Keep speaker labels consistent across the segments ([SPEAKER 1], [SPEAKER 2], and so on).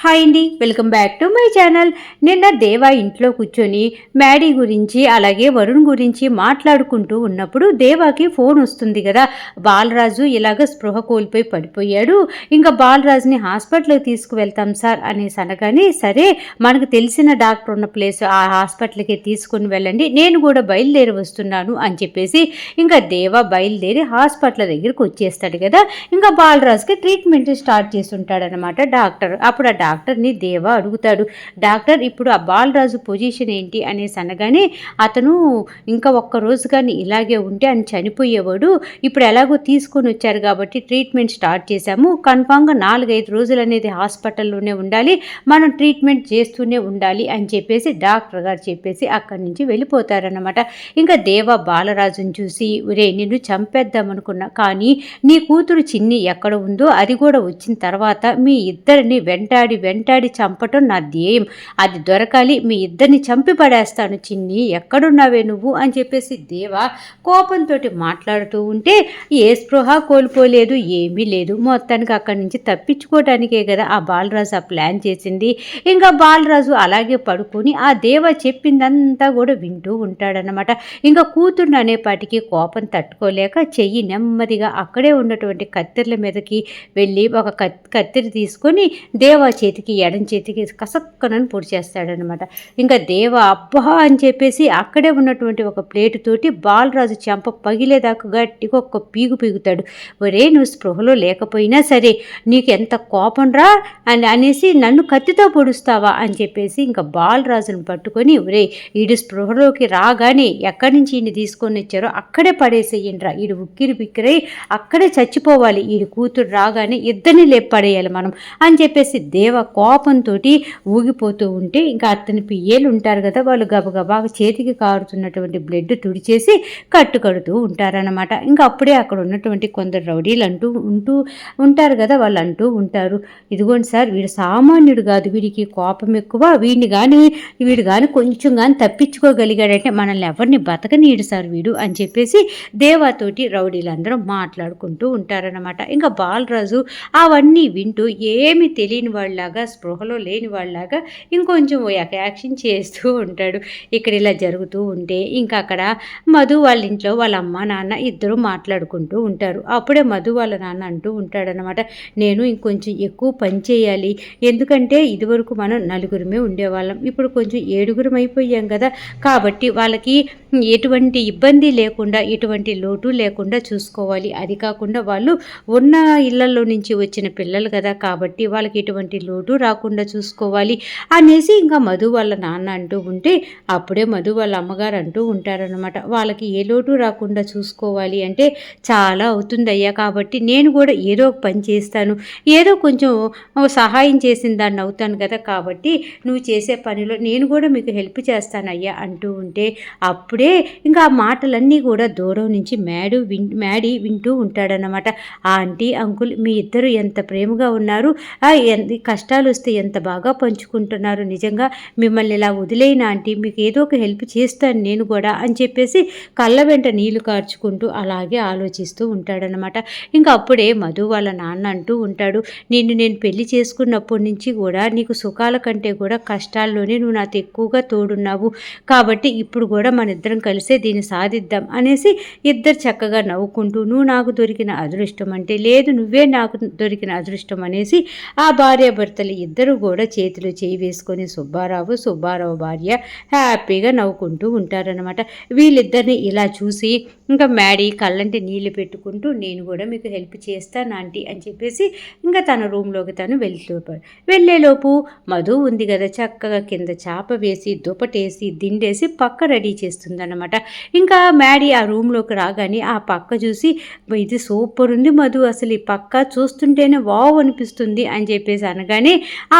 [SPEAKER 1] Hi అండి welcome back to my channel. నిన్న దేవా ఇంట్లో కూర్చొని మ్యాడీ గురించి అలాగే వరుణ్ గురించి మాట్లాడుకుంటూ ఉన్నప్పుడు దేవాకి ఫోన్ వస్తుంది కదా. బాలరాజు ఇలాగ స్పృహ కోల్పోయి పడిపోయాడు. ఇంకా బాలరాజుని హాస్పిటల్కి తీసుకువెళ్తాం సార్ అనేసి అనగానే సరే మనకు తెలిసిన డాక్టర్ ఉన్న ప్లేస్ ఆ హాస్పిటల్కి తీసుకుని వెళ్ళండి నేను కూడా బయలుదేరి వస్తున్నాను అని చెప్పేసి ఇంకా దేవా బయలుదేరి హాస్పిటల్ దగ్గరికి వచ్చేస్తాడు కదా. ఇంకా బాలరాజుకి ట్రీట్మెంట్ స్టార్ట్ చేస్తుంటాడనమాట డాక్టర్. అప్పుడు ఆ డాక్టర్ని దేవా అడుగుతాడు. డాక్టర్ ఇప్పుడు ఆ బాలరాజు పొజిషన్ ఏంటి? అనేసి అనగానే అతను ఇంకా ఒక్క రోజు కానీ ఇలాగే ఉంటే అని చనిపోయేవాడు. ఇప్పుడు ఎలాగో తీసుకొని వచ్చారు కాబట్టి ట్రీట్మెంట్ స్టార్ట్ చేశాము. కన్ఫామ్గా నాలుగైదు రోజులు అనేది హాస్పిటల్లోనే ఉండాలి. మనం ట్రీట్మెంట్ చేస్తూనే ఉండాలి అని చెప్పేసి డాక్టర్ గారు చెప్పేసి అక్కడి నుంచి వెళ్ళిపోతారన్నమాట. ఇంకా దేవ బాలరాజుని చూసి రే నిన్ను చంపేద్దాం అనుకున్నా కానీ నీ కూతురు చిన్ని ఎక్కడ ఉందో అది కూడా వచ్చిన తర్వాత మీ ఇద్దరిని వెంటాడి వెంటాడి చంపటం నా ధ్యేయం. అది దొరకాలి మీ ఇద్దరిని చంపి పడేస్తాను. చిన్ని ఎక్కడున్నావే నువ్వు? అని చెప్పేసి దేవ కోపంతో మాట్లాడుతూ ఉంటే ఏ స్పృహ కోల్పోలేదు ఏమీ లేదు. మొత్తానికి అక్కడి నుంచి తప్పించుకోవటానికే కదా ఆ బాలరాజు ఆ ప్లాన్ చేసింది. ఇంకా బాలరాజు అలాగే పడుకొని ఆ దేవ చెప్పిందంతా కూడా వింటూ ఉంటాడనమాట ఇంకా కూతుర్ని అనేపాటికి కోపం తట్టుకోలేక చెయ్యి నెమ్మదిగా అక్కడే ఉన్నటువంటి కత్తెరల మీదకి వెళ్ళి ఒక కత్తెర తీసుకొని దేవ చేతికి ఎడం చేతికి కసక్కనని పొడి చేస్తాడనమాట ఇంకా దేవ అబ్బా అని చెప్పేసి అక్కడే ఉన్నటువంటి ఒక ప్లేటు తోటి బాలరాజు చెంప పగిలేదాకా గట్టిగా ఒక్క పీగు పీగుతాడు. ఒరే నువ్వు స్పృహలో లేకపోయినా సరే నీకు ఎంత కోపం రా అని అనేసి నన్ను కత్తితో పొడుస్తావా అని చెప్పేసి ఇంకా బాలరాజును పట్టుకొని ఒరే ఈడు స్పృహలోకి రాగానే ఎక్కడి నుంచి ఈయన తీసుకొని వచ్చారో అక్కడే పడేసేయండిరా. ఈడు ఉక్కిరి బిక్కిరై అక్కడే చచ్చిపోవాలి. ఈడు కూతురు రాగానే ఇద్దరిని లేపడేయాలి పడేయాలి మనం అని చెప్పేసి దేవ కోపంతో ఊగిపోతూ ఉంటే ఇంకా అతని పియ్యేలు ఉంటారు కదా వాళ్ళు గబగబా చేతికి కారుతున్నటువంటి బ్లడ్ తుడిచేసి కట్టు కడుతూ ఉంటారనమాట ఇంకా అప్పుడే అక్కడ ఉన్నటువంటి కొందరు రౌడీలు అంటూ ఉంటూ ఉంటారు కదా వాళ్ళు అంటూ ఉంటారు ఇదిగోండి సార్ వీడు సామాన్యుడు కాదు వీడికి కోపం ఎక్కువ వీడిని కానీ వీడు కానీ కొంచెం కానీ తప్పించుకోగలిగాడంటే మనల్ని ఎవరిని బతకనీయడు సార్ వీడు అని చెప్పేసి దేవాతోటి రౌడీలందరూ మాట్లాడుకుంటూ ఉంటారనమాట ఇంకా బాలరాజు అవన్నీ వింటూ ఏమి తెలియని వాళ్ళ వాళ్ళలాగా స్పృహలో లేని వాళ్ళలాగా ఇంకొంచెం యాక్షన్ చేస్తూ ఉంటాడు. ఇక్కడ ఇలా జరుగుతూ ఉంటే ఇంకా అక్కడ మధు వాళ్ళ ఇంట్లో వాళ్ళ అమ్మ నాన్న ఇద్దరు మాట్లాడుకుంటూ ఉంటారు. అప్పుడే మధు వాళ్ళ నాన్న అంటూ ఉంటాడనమాట నేను ఇంకొంచెం ఎక్కువ పని చేయాలి. ఎందుకంటే ఇదివరకు మనం నలుగురమే ఉండేవాళ్ళం. ఇప్పుడు కొంచెం ఏడుగురం అయిపోయాం కదా. కాబట్టి వాళ్ళకి ఎటువంటి ఇబ్బంది లేకుండా ఎటువంటి లోటు లేకుండా చూసుకోవాలి. అది కాకుండా వాళ్ళు ఉన్న ఇళ్ళలో నుంచి వచ్చిన పిల్లలు కదా. కాబట్టి వాళ్ళకి ఎటువంటి లోటు లోటు రాకుండా చూసుకోవాలి అనేసి ఇంకా మధు వాళ్ళ నాన్న అంటూ ఉంటే అప్పుడే మధు వాళ్ళ అమ్మగారు అంటూ ఉంటారనమాట వాళ్ళకి ఏ లోటు రాకుండా చూసుకోవాలి అంటే చాలా అవుతుందయ్యా కాబట్టి నేను కూడా ఏదో ఒక పని చేస్తాను ఏదో కొంచెం సహాయం చేసిన దాన్ని అవుతాను కదా కాబట్టి నువ్వు చేసే పనిలో నేను కూడా మీకు హెల్ప్ చేస్తానయ్యా అంటూ ఉంటే అప్పుడే ఇంకా ఆ మాటలన్నీ కూడా దూరం నుంచి మేడు విన్ మ్యాడీ వింటూ ఉంటాడనమాట ఆ ఆంటీ అంకుల్ మీ ఇద్దరు ఎంత ప్రేమగా ఉన్నారు కష్ట కష్టాలు వస్తే ఎంత బాగా పంచుకుంటున్నారు? నిజంగా మిమ్మల్ని ఇలా వదిలేయిన ఆంటీ మీకు ఏదో ఒక హెల్ప్ చేస్తాను నేను కూడా అని చెప్పేసి కళ్ళ వెంట నీళ్ళు కార్చుకుంటూ అలాగే ఆలోచిస్తూ ఉంటాడనమాట ఇంకా అప్పుడే మధు వాళ్ళ నాన్న అంటూ ఉంటాడు నిన్ను నేను పెళ్ళి చేసుకున్నప్పటి నుంచి కూడా నీకు సుఖాల కంటే కూడా కష్టాల్లోనే నువ్వు నాతో ఎక్కువగా తోడున్నావు. కాబట్టి ఇప్పుడు కూడా మన ఇద్దరం కలిసే దీన్ని సాధిద్దాం అనేసి ఇద్దరు చక్కగా నవ్వుకుంటూ నువ్వు నాకు దొరికిన అదృష్టం అంటే లేదు నువ్వే నాకు దొరికిన అదృష్టం అనేసి ఆ భార్యాభర్తలు ఇద్దరు కూడా చేతిలో చేయి వేసుకొని సుబ్బారావు సుబ్బారావు భార్య హ్యాపీగా నవ్వుకుంటూ ఉంటారనమాట వీళ్ళిద్దరిని ఇలా చూసి ఇంకా మ్యాడీ కళ్ళంటి నీళ్ళు పెట్టుకుంటూ నేను కూడా మీకు హెల్ప్ చేస్తాను ఆంటీ అని చెప్పేసి ఇంకా తన రూమ్లోకి తను వెళ్తూ వెళ్ళేలోపు మధు ఉంది కదా చక్కగా కింద చాప వేసి దుప్పటేసి దిండేసి పక్క రెడీ చేస్తుందన్నమాట. ఇంకా మ్యాడీ ఆ రూమ్లోకి రాగానే ఆ పక్క చూసి ఇది సూపర్ ఉంది మధు అసలు ఈ పక్క చూస్తుంటేనే వావ్ అనిపిస్తుంది అని చెప్పేసి అనగానే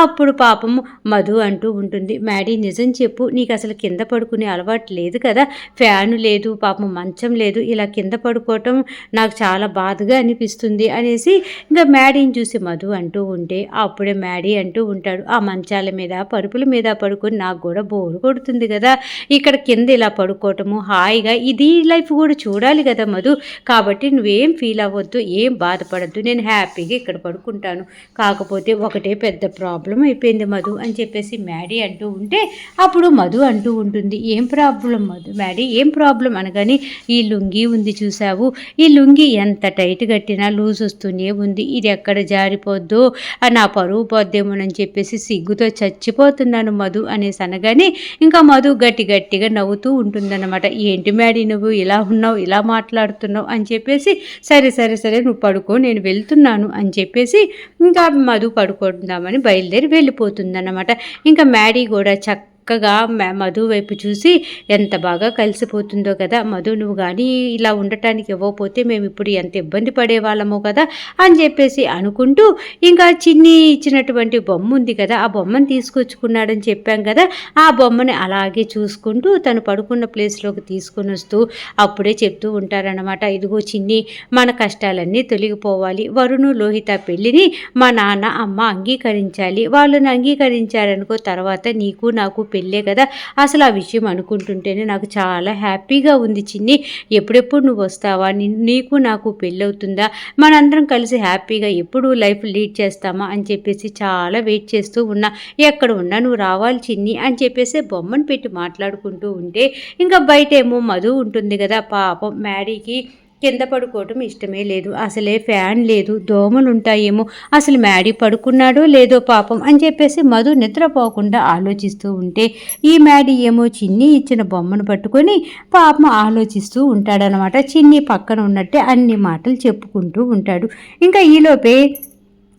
[SPEAKER 1] అప్పుడు పాపం మధు అంటూ ఉంటుంది. మ్యాడీ నిజం చెప్పు. నీకు అసలు కింద పడుకునే అలవాటు లేదు కదా. ఫ్యాన్ లేదు పాపం మంచం లేదు. ఇలా కింద పడుకోవటం నాకు చాలా బాధగా అనిపిస్తుంది అనేసి ఇంకా మ్యాడీని చూసి మధు అంటూ ఉంటే అప్పుడే మ్యాడీ అంటూ ఉంటాడు. ఆ మంచాల మీద పరుపుల మీద పడుకొని నాకు కూడా బోరు కొడుతుంది కదా. ఇక్కడ కింద ఇలా పడుకోవటము హాయిగా ఇది లైఫ్ కూడా చూడాలి కదా మధు. కాబట్టి నువ్వేం ఫీల్ అవ్వద్దు ఏం బాధపడద్దు. నేను హ్యాపీగా ఇక్కడ పడుకుంటాను. కాకపోతే ఒకటే పెద్ద ప్రాబ్లం అయిపోయింది మధు అని చెప్పేసి మ్యాడీ అంటూ ఉంటే అప్పుడు మధు అంటూ ఉంటుంది ఏం ప్రాబ్లం మధు? మ్యాడీ ఏం ప్రాబ్లం? అనగానే ఈ లుంగి ఉంది చూసావు ఈ లుంగి ఎంత టైట్ కట్టినా లూజ్ వస్తూనే ఉంది. ఇది ఎక్కడ జారిపోద్దో? నా పరువు పోద్దేమోనని చెప్పేసి సిగ్గుతో చచ్చిపోతున్నాను మధు అనేసి అనగానే ఇంకా మధు గట్టి గట్టిగా నవ్వుతూ ఉంటుందన్నమాట. ఏంటి మ్యాడీ నువ్వు ఇలా ఉన్నావు ఇలా మాట్లాడుతున్నావు? అని చెప్పేసి సరే సరే సరే నువ్వు పడుకో నేను వెళ్తున్నాను అని చెప్పేసి ఇంకా మధు తీసుకుందామని బయలుదేరి వెళ్ళిపోతుందన్నమాట. ఇంకా మ్యాడీ కూడా చక్క చక్కగా మధు వైపు చూసి ఎంత బాగా కలిసిపోతుందో కదా మధు నువ్వు కానీ ఇలా ఉండటానికి ఇవ్వకపోతే మేము ఇప్పుడు ఎంత ఇబ్బంది పడేవాళ్ళమో కదా అని చెప్పేసి అనుకుంటూ ఇంకా చిన్ని ఇచ్చినటువంటి బొమ్మ ఉంది కదా ఆ బొమ్మను తీసుకొచ్చుకున్నాడని చెప్పాం కదా ఆ బొమ్మని అలాగే చూసుకుంటూ తను పడుకున్న ప్లేస్లోకి తీసుకుని వస్తూ అప్పుడే చెప్తూ ఉంటారనమాట ఇదిగో చిన్ని మన కష్టాలన్నీ తొలగిపోవాలి. వరుణు లోహిత పెళ్ళిని మా నాన్న అమ్మ అంగీకరించాలి. వాళ్ళని అంగీకరించారనుకో తర్వాత నీకు నాకు పెళ్ళే కదా. అసలు ఆ విషయం అనుకుంటుంటేనే నాకు చాలా హ్యాపీగా ఉంది చిన్ని. ఎప్పుడెప్పుడు నువ్వు వస్తావా? నీకు నాకు పెళ్ళవుతుందా? మనందరం కలిసి హ్యాపీగా ఎప్పుడు లైఫ్ లీడ్ చేస్తామా? అని చెప్పేసి చాలా వెయిట్ చేస్తూ ఉన్నా. ఎక్కడ ఉన్నా నువ్వు రావాలి చిన్ని అని చెప్పేసి బొమ్మను పెట్టి మాట్లాడుకుంటూ ఉంటే ఇంకా బయట ఏమో మధు ఉంటుంది కదా. పాపం మ్యాడీకి కింద పడుకోవటం ఇష్టమే లేదు. అసలే ఫ్యాన్ లేదు. దోమలు ఉంటాయేమో అసలు మ్యాడీ పడుకున్నాడో లేదో పాపం అని చెప్పేసి మధు నిద్రపోకుండా ఆలోచిస్తూ ఉంటే ఈ మ్యాడీ ఏమో చిన్ని ఇచ్చిన బొమ్మను పట్టుకొని పాపం ఆలోచిస్తూ ఉంటాడనమాట. చిన్ని పక్కన ఉన్నట్టే అన్ని మాటలు చెప్పుకుంటూ ఉంటాడు. ఇంకా ఈలోపే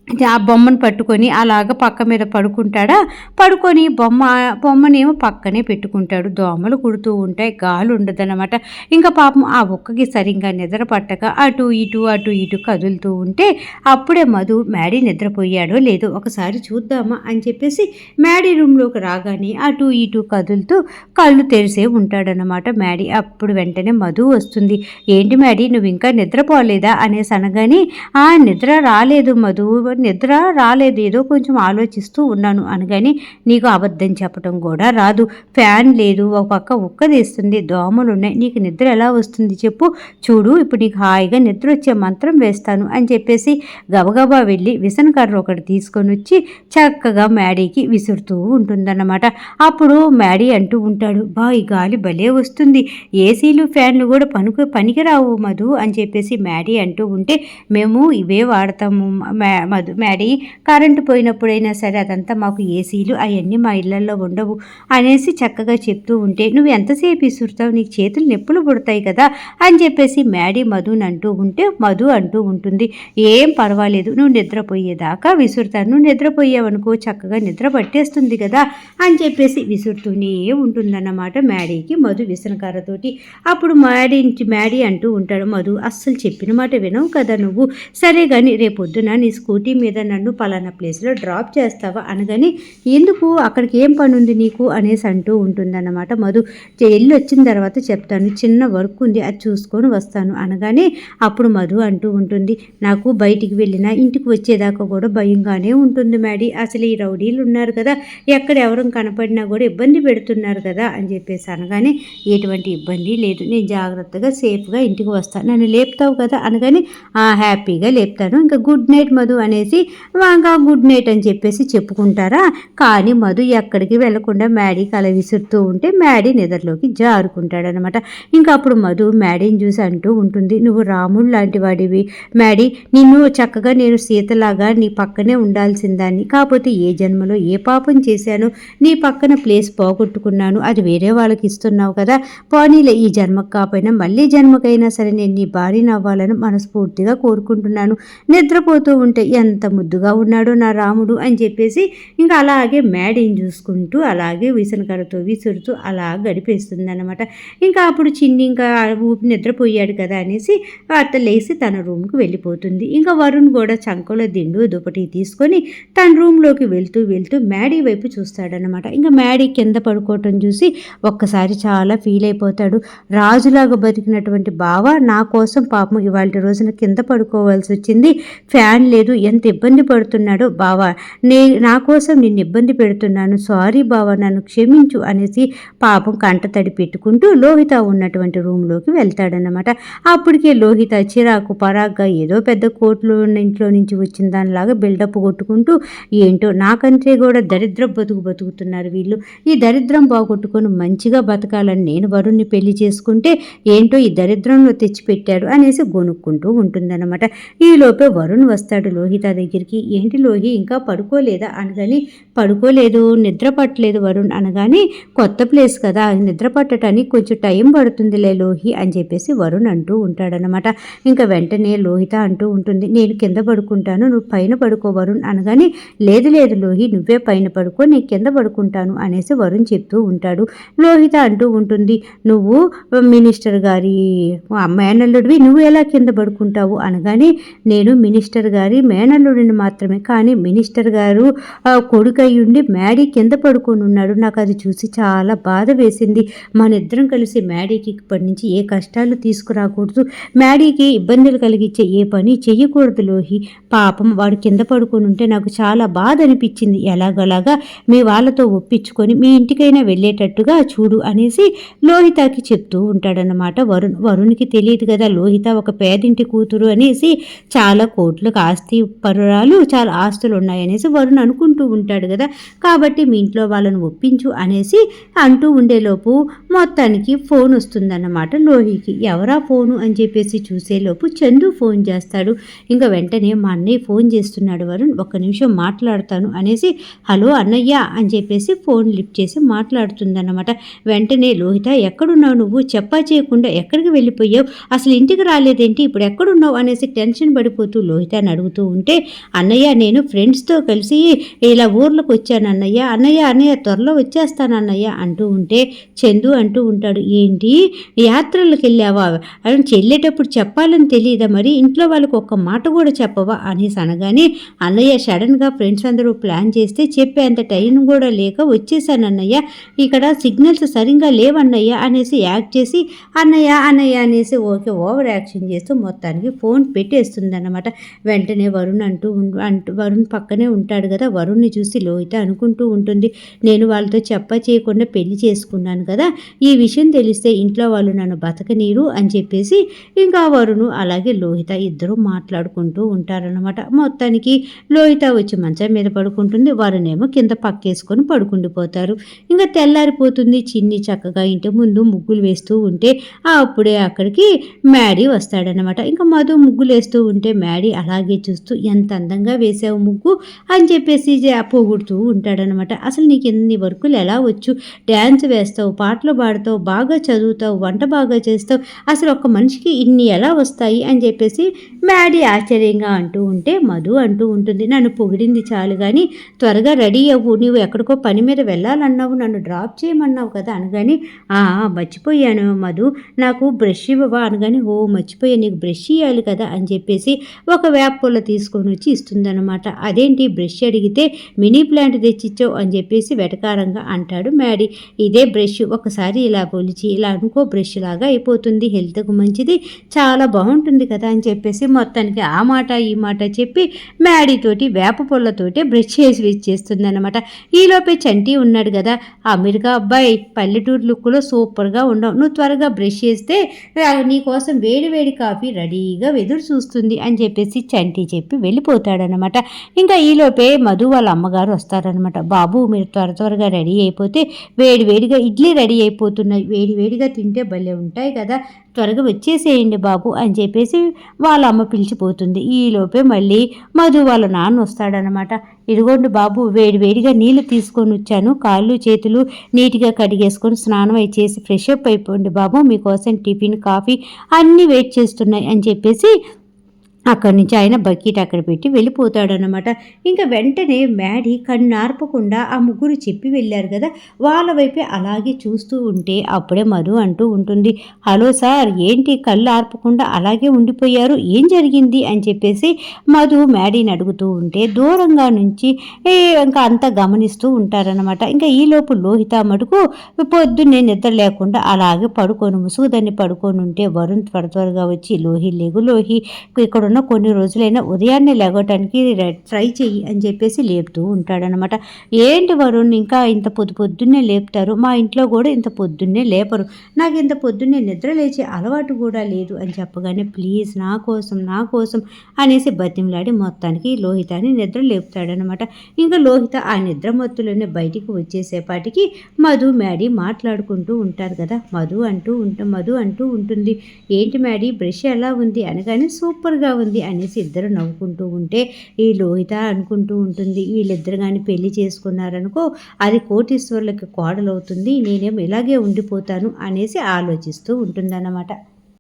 [SPEAKER 1] ఆ బొమ్మను పట్టుకొని అలాగ పక్క మీద పడుకుంటాడా? పడుకొని బొమ్మ బొమ్మనేమో పక్కనే పెట్టుకుంటాడు. దోమలు కుడుతూ ఉంటాయి గాలి ఉండదన్నమాట. ఇంకా పాపం ఆ ఒక్కకి సరిగ్గా నిద్ర పట్టక అటు ఇటు అటు ఇటు కదులుతూ ఉంటే అప్పుడే మధు మ్యాడీ నిద్రపోయాడో లేదో ఒకసారి చూద్దామా? అని చెప్పేసి మ్యాడీ రూమ్లోకి రాగానే అటు ఇటు కదులుతూ కళ్ళు తెరిసే ఉంటాడనమాట మ్యాడీ. అప్పుడు వెంటనే మధు వస్తుంది. ఏంటి మ్యాడీ నువ్వు ఇంకా నిద్రపోలేదా? అనేసి అనగానే ఆ నిద్ర రాలేదు మధు. నిద్ర రాలేదు. ఏదో కొంచెం ఆలోచిస్తూ ఉన్నాను అనగాని నీకు అబద్ధం చెప్పడం కూడా రాదు. ఫ్యాన్ లేదు. ఒక పక్క ఉక్కదీస్తుంది దోమలు ఉన్నాయి. నీకు నిద్ర ఎలా వస్తుంది చెప్పు. చూడు ఇప్పుడు నీకు హాయిగా నిద్ర వచ్చే మంత్రం వేస్తాను అని చెప్పేసి గబగబా వెళ్ళి విసనకర్ర ఒకటి తీసుకొని వచ్చి చక్కగా మ్యాడీకి విసురుతూ ఉంటుందన్నమాట. అప్పుడు మ్యాడీ అంటూ ఉంటాడు బా ఈ గాలి భలే వస్తుంది. ఏసీలు ఫ్యాన్లు కూడా పనుకు పనికిరావు మధు అని చెప్పేసి మ్యాడీ అంటూ ఉంటే మేము ఇవే వాడతాము. మధు కాదు మ్యాడీ. కరెంటు పోయినప్పుడైనా సరే అదంతా మాకు ఏసీలు అవన్నీ మా ఇళ్ళలో ఉండవు అనేసి చక్కగా చెప్తూ ఉంటే నువ్వు ఎంతసేపు ఇసురుతావు నీకు చేతులు నొప్పులు పుడతాయి కదా అని చెప్పేసి మ్యాడీ మధుని అంటూ ఉంటే మధు అంటూ ఉంటుంది ఏం పర్వాలేదు నువ్వు నిద్రపోయేదాకా విసురుతాను నువ్వు నిద్రపోయావనుకో చక్కగా నిద్ర పట్టేస్తుంది కదా అని చెప్పేసి విసురుతూనే ఉంటుందన్నమాట మ్యాడీకి మధు విసనకారతోటి అప్పుడు మ్యాడీ మ్యాడీ అంటూ ఉంటాడు మధు అస్సలు చెప్పిన మాట వినవు కదా నువ్వు. సరే కానీ రేపొద్దున నీ స్కూటీ మీద నన్ను పలానా ప్లేస్లో డ్రాప్ చేస్తావా అనగానే ఎందుకు? అక్కడికి ఏం పని ఉంది నీకు? అనేసి అంటూ ఉంటుందన్నమాట. మధు వెళ్ళి వచ్చిన తర్వాత చెప్తాను చిన్న వర్క్ ఉంది అది చూసుకొని వస్తాను అనగానే అప్పుడు మధు అంటూ ఉంటుంది నాకు బయటికి వెళ్ళినా ఇంటికి వచ్చేదాకా కూడా భయంగానే ఉంటుంది మేడీ అసలు ఈ రౌడీలు ఉన్నారు కదా ఎక్కడ ఎవరు కనపడినా కూడా ఇబ్బంది పెడుతున్నారు కదా అని చెప్పేసి అనగానే ఎటువంటి ఇబ్బంది లేదు నేను జాగ్రత్తగా సేఫ్గా ఇంటికి వస్తాను. నన్ను లేపుతావు కదా అనగానే హ్యాపీగా లేపుతాను. ఇంకా గుడ్ నైట్ మధు అనేసి చెప్పేసి వాంగా గుడ్ నైట్ అని చెప్పేసి చెప్పుకుంటారా? కానీ మధు ఎక్కడికి వెళ్ళకుండా మ్యాడీ కల విసురుతూ ఉంటే మ్యాడీ నిద్రలోకి జారుకుంటాడనమాట. ఇంకా అప్పుడు మధు మ్యాడీని చూసి అంటూ ఉంటుంది నువ్వు రాముడు లాంటి వాడివి. మ్యాడీ నిన్ను చక్కగా నేను సీతలాగా నీ పక్కనే ఉండాల్సిందాన్ని. కాకపోతే ఏ జన్మలో ఏ పాపం చేశాను నీ పక్కన ప్లేస్ పోగొట్టుకున్నాను. అది వేరే వాళ్ళకి ఇస్తున్నావు కదా. పోనీలే ఈ జన్మకు కాపోయినా మళ్ళీ జన్మకైనా సరే నేను నీ భార్యను అవ్వాలని మనస్ఫూర్తిగా కోరుకుంటున్నాను. నిద్రపోతూ ఉంటే ఎంత ముద్దుగా ఉన్నాడో నా రాముడు అని చెప్పేసి ఇంకా అలాగే మ్యాడీని చూసుకుంటూ అలాగే విసనకరతో విసురుతూ అలా గడిపేస్తుంది అనమాట ఇంకా అప్పుడు చిన్ని ఇంకా ఊపి నిద్రపోయాడు కదా అనేసి అత్త లేచి తన రూమ్కి వెళ్ళిపోతుంది. ఇంకా వరుణ్ కూడా చంకలో దిండు దుపటి తీసుకొని తన రూమ్లోకి వెళ్తూ వెళ్తూ మ్యాడీ వైపు చూస్తాడనమాట ఇంకా మ్యాడీ కింద పడుకోవటం చూసి ఒక్కసారి చాలా ఫీల్ అయిపోతాడు. రాజులాగా బతికినటువంటి బావ నా కోసం పాపం ఇవాళ రోజున కింద పడుకోవాల్సి వచ్చింది. ఫ్యాన్ లేదు ఎంత ఎంత ఇబ్బంది పడుతున్నాడో బావా నే నా కోసం నిన్ను ఇబ్బంది పెడుతున్నాను. సారీ బావా నన్ను క్షమించు అనేసి పాపం కంట తడి పెట్టుకుంటూ లోహిత ఉన్నటువంటి రూమ్లోకి వెళ్తాడనమాట అప్పటికే లోహిత చిరాకు పరాగ్గా ఏదో పెద్ద కోట్లు ఉన్న ఇంట్లో నుంచి వచ్చిన దానిలాగా బిల్డప్ కొట్టుకుంటూ ఏంటో నాకంటే కూడా దరిద్రం బతుకు బతుకుతున్నారు వీళ్ళు. ఈ దరిద్రం బాగొట్టుకొని మంచిగా బతకాలని నేను వరుణ్ణి పెళ్ళి చేసుకుంటే ఏంటో ఈ దరిద్రంలో తెచ్చిపెట్టాడు అనేసి గొనుక్కుంటూ ఉంటుందన్నమాట. ఈలోపే వరుణ్ వస్తాడు లోహిత దగ్గరికి? ఏంటి లోహి? ఇంకా పడుకోలేదా? అనగాని పడుకోలేదు నిద్ర పట్టలేదు వరుణ్ అనగానే కొత్త ప్లేస్ కదా నిద్ర పట్టడానికి కొంచెం టైం పడుతుందిలే లోహి అని చెప్పేసి వరుణ్ అంటూ ఉంటాడనమాట ఇంకా వెంటనే లోహిత అంటూ ఉంటుంది నేను కింద పడుకుంటాను నువ్వు పైన పడుకో వరుణ్ అనగానే లేదు లేదు లోహి నువ్వే పైన పడుకో నేను కింద పడుకుంటాను అనేసి వరుణ్ చెప్తూ ఉంటాడు. లోహిత అంటూ ఉంటుంది నువ్వు మినిస్టర్ గారి మేనల్లుడివి నువ్వు ఎలా కింద పడుకుంటావు? అనగానే నేను మినిస్టర్ గారి మేనల్లుడిని మాత్రమే కానీ మినిస్టర్ గారు కొడుకై ఉండి మ్యాడీ కింద పడుకొని ఉన్నాడు. నాకు అది చూసి చాలా బాధ వేసింది. మన ఇద్దరం కలిసి మ్యాడీకి ఇప్పటి నుంచి ఏ కష్టాలు తీసుకురాకూడదు. మ్యాడీకి ఇబ్బందులు కలిగించే ఏ పని చెయ్యకూడదు లోహి. పాపం వాడు కింద పడుకొని ఉంటే నాకు చాలా బాధ అనిపించింది. ఎలాగలాగా మీ వాళ్ళతో ఒప్పించుకొని మీ ఇంటికైనా వెళ్ళేటట్టుగా చూడు అనేసి లోహితకి చెప్తూ ఉంటాడనమాట వరుణ్. వరుణ్కి తెలియదు కదా లోహిత ఒక పేదింటి కూతురు అనేసి చాలా కోట్లకు ఆస్తి పరురాలు చాలా ఆస్తులు ఉన్నాయనేసి వరుణ్ అనుకుంటూ ఉంటాడు కదా. కాబట్టి మీ ఇంట్లో వాళ్ళని ఒప్పించు అనేసి అంటూ ఉండేలోపు మొత్తానికి ఫోన్ వస్తుందన్నమాట లోహికి. ఎవరా ఫోను అని చెప్పేసి చూసేలోపు చందు ఫోన్ చేస్తాడు. ఇంకా వెంటనే మా అన్నయ్య ఫోన్ చేస్తున్నాడు వరుణ్ ఒక్క నిమిషం మాట్లాడతాను అనేసి హలో అన్నయ్య అని చెప్పేసి ఫోన్ లిఫ్ట్ చేసి మాట్లాడుతుందన్నమాట. వెంటనే లోహిత ఎక్కడున్నావు నువ్వు? చెప్పా చేయకుండా ఎక్కడికి వెళ్ళిపోయావు? అసలు ఇంటికి రాలేదేంటి? ఇప్పుడు ఎక్కడున్నావు? అనేసి టెన్షన్ పడిపోతూ లోహితని అడుగుతూ ఉంటే అన్నయ్య నేను ఫ్రెండ్స్తో కలిసి ఇలా ఊర్లోకి వచ్చాను అన్నయ్య. అన్నయ్య అన్నయ్య త్వరలో వచ్చేస్తాను అన్నయ్య అంటూ ఉంటే చందు అంటూ ఉంటాడు. ఏంటి? యాత్రలకు వెళ్ళావా? అని చెల్లేటప్పుడు చెప్పాలని తెలియదా మరి? ఇంట్లో వాళ్ళకి ఒక్క మాట కూడా చెప్పవా? అనేసి అనగానే అన్నయ్య సడన్గా ఫ్రెండ్స్ అందరూ ప్లాన్ చేస్తే చెప్పేంత టైం కూడా లేక వచ్చేసాను అన్నయ్య. ఇక్కడ సిగ్నల్స్ సరిగ్గా లేవన్నయ్య అనేసి యాక్ట్ చేసి అన్నయ్య అన్నయ్య అనేసి ఓకే ఓవర్ యాక్షన్ చేస్తూ మొత్తానికి ఫోన్ పెట్టేస్తుంది అన్నమాట వెంటనే వరుణ్ అంటూ అంటూ వరుణ్ పక్కనే ఉంటాడు కదా. వరుణ్ని చూసి లోహిత అనుకుంటూ ఉంటుంది నేను వాళ్ళతో చెప్ప చేయకుండా పెళ్ళి చేసుకున్నాను కదా. ఈ విషయం తెలిస్తే ఇంట్లో వాళ్ళు నన్ను బతకనీరు అని చెప్పేసి ఇంకా వరుణు అలాగే లోహిత ఇద్దరూ మాట్లాడుకుంటూ ఉంటారనమాట మొత్తానికి లోహిత వచ్చి మంచం మీద పడుకుంటుంది వరుణేమో కింద పక్కేసుకొని పడుకుండిపోతారు ఇంకా తెల్లారిపోతుంది చిన్ని చక్కగా ఇంటి ముందు ముగ్గులు వేస్తూ ఉంటే అప్పుడే అక్కడికి మ్యాడీ వస్తాడనమాట ఇంకా మధు ముగ్గులు వేస్తూ ఉంటే మ్యాడీ అలాగే చూస్తూ ఎంత అందంగా వేసావు ముగ్గు అని చెప్పేసి పోగొడుతూ ఉంటాడనమాట. అసలు నీకు ఎన్ని వర్కులు ఎలా వచ్చు? డ్యాన్స్ వేస్తావు పాటలు పాడతావు బాగా చదువుతావు వంట బాగా చేస్తావు అసలు ఒక మనిషికి ఇన్ని ఎలా వస్తాయి అని చెప్పేసి మ్యాడీ ఆశ్చర్యంగా అంటూ ఉంటే మధు అంటూ ఉంటుంది నన్ను పొగిడింది చాలు కానీ త్వరగా రెడీ అవ్వు నువ్వు ఎక్కడికో పని మీద వెళ్ళాలన్నావు నన్ను డ్రాప్ చేయమన్నావు కదా అనగాని మర్చిపోయాను మధు నాకు బ్రష్ ఇవ్వవా అనగాని ఓ మర్చిపోయా నీకు బ్రష్ ఇవ్వాలి కదా అని చెప్పేసి ఒక వేప పొల తీసుకొని వచ్చి ఇస్తుందన్నమాట. అదేంటి బ్రష్ అడిగితే మినీ ప్లాంట్ తెచ్చిచ్చావు అని చెప్పేసి వెటకారంగా అంటాడు మ్యాడీ. ఇదే బ్రష్ ఒకసారి ఇలా పొలిచి ఇలా అనుకో బ్రష్ లాగా అయిపోతుంది హెల్త్కు మంచిది చాలా బాగుంటుంది కదా అని చెప్పేసి మొత్తానికి ఆ మాట ఈ మాట చెప్పి మ్యాడీతోటి వేప పొల్లతోటి బ్రష్ చేసి ఇచ్చేస్తుంది ఈలోపే చంటి ఉన్నాడు కదా. అమెరికా అబ్బాయి పల్లెటూరు లుక్లో సూపర్గా ఉండవు. నువ్వు త్వరగా బ్రష్ చేస్తే నీకోసం వేడి వేడి కాఫీ రెడీగా ఎదురు చూస్తుంది అని చెప్పేసి చంటి చెప్పి వెళ్ళిపోతాడనమాట ఇంకా ఈలోపే మధు వాళ్ళ అమ్మగారు వస్తారనమాట బాబు మీరు త్వర త్వరగా రెడీ అయిపోతే వేడి వేడిగా ఇడ్లీ రెడీ అయిపోతున్నాయి వేడి వేడిగా తింటే భలే ఉంటాయి కదా. త్వరగా వచ్చేసేయండి బాబు అని చెప్పేసి వాళ్ళ అమ్మ పిలిచిపోతుంది ఈలోపే మళ్ళీ మధు వాళ్ళ నాన్న వస్తాడనమాట ఇదిగోండి బాబు వేడి వేడిగా నీళ్ళు తీసుకొని వచ్చాను. కాళ్ళు చేతులు నీట్గా కడిగేసుకొని స్నానం అయి చేసి ఫ్రెష్ అప్ అయిపోండి బాబు. మీకోసం టిఫిన్ కాఫీ అన్నీ వెయిట్ చేస్తున్నాయి అని చెప్పేసి అక్కడి నుంచి ఆయన బకెట్ అక్కడ పెట్టి వెళ్ళిపోతాడనమాట ఇంకా వెంటనే మ్యాడీ కన్ను ఆర్పకుండా ఆ ముగ్గురు చెప్పి వెళ్ళారు కదా వాళ్ళ వైపే అలాగే చూస్తూ ఉంటే అప్పుడే మధు అంటూ ఉంటుంది హలో సార్ ఏంటి కళ్ళు ఆర్పకుండా అలాగే ఉండిపోయారు? ఏం జరిగింది? అని చెప్పేసి మధు మ్యాడీని అడుగుతూ ఉంటే దూరంగా నుంచి ఇంకా అంతా గమనిస్తూ ఉంటారనమాట ఇంకా ఈలోపు లోహిత మటుకు పొద్దున్నే నిద్ర లేకుండా అలాగే పడుకొని ముసుగుదాన్ని పడుకొని ఉంటే వరుణ్ త్వర త్వరగా వచ్చి లోహి లేగు లోహి ఇక్కడ ఉన్న కొన్ని రోజులైనా ఉదయాన్నే లేగటానికి ట్రై చెయ్యి అని చెప్పేసి లేపుతూ ఉంటాడనమాట ఏంటి వరుణ్ ఇంకా ఇంత పొద్దు పొద్దున్నే లేపుతారు? మా ఇంట్లో కూడా ఇంత పొద్దున్నే లేపరు. నాకు ఇంత పొద్దున్నే నిద్ర లేచే అలవాటు కూడా లేదు అని చెప్పగానే ప్లీజ్ నా కోసం నా కోసం అనేసి బతిమలాడి మొత్తానికి లోహితాన్ని నిద్ర లేపుతాడనమాట ఇంకా లోహిత ఆ నిద్ర మత్తులోనే బయటికి వచ్చేసేపాటికి మధు మ్యాడీ మాట్లాడుకుంటూ ఉంటారు కదా. మధు అంటూ ఉంట మధు అంటూ ఉంటుంది. ఏంటి మ్యాడీ బ్రష్ ఎలా ఉంది? అనగానే సూపర్గా ఉంది. ఉంది అనేసి ఇద్దరు నవ్వుకుంటూ ఉంటే ఈ లోహిత అనుకుంటూ ఉంటుంది వీళ్ళిద్దరు కానీ పెళ్ళి చేసుకున్నారనుకో అది కోటీశ్వరులకి కోడలవుతుంది నేనేం ఇలాగే ఉండిపోతాను అనేసి ఆలోచిస్తూ ఉంటుందన్నమాట.